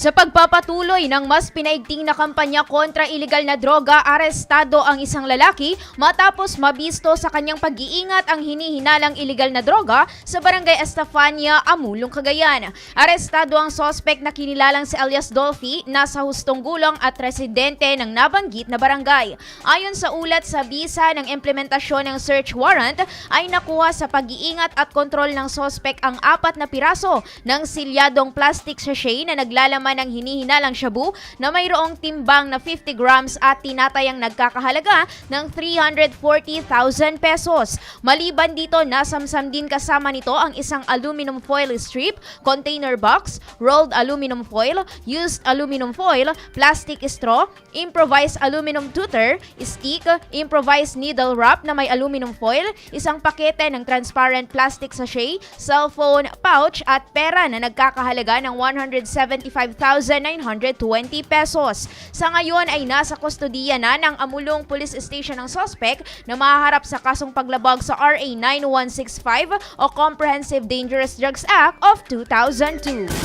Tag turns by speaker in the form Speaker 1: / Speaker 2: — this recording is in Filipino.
Speaker 1: Sa pagpapatuloy ng mas pinaigting na kampanya kontra iligal na droga, arestado ang isang lalaki matapos mabisto sa kanyang pag-iingat ang hinihinalang iligal na droga sa barangay Estefania, Amulong, Cagayan. Arestado ang sospek na kinilalang si Elias Dolphy, nasa hustong gulong at residente ng nabanggit na barangay. Ayon sa ulat sa bisa ng implementasyon ng search warrant, ay nakuha sa pag-iingat at kontrol ng sospek ang apat na piraso ng silyadong plastic sachet na naglalaman ng hinihinalang shabu na mayroong timbang na 50 grams at tinatayang nagkakahalaga ng 340,000 pesos. Maliban dito, nasamsam din kasama nito ang isang aluminum foil strip, container box, rolled aluminum foil, used aluminum foil, plastic straw, improvised aluminum tutor, stick, improvised needle wrap na may aluminum foil, isang pakete ng transparent plastic sachet, cellphone, pouch at pera na nagkakahalaga ng 175,920 pesos. Sa ngayon ay nasa kustodiya na ng Amulong Police Station ng sospek na mahaharap sa kasong paglabag sa RA 9165 o Comprehensive Dangerous Drugs Act of 2002.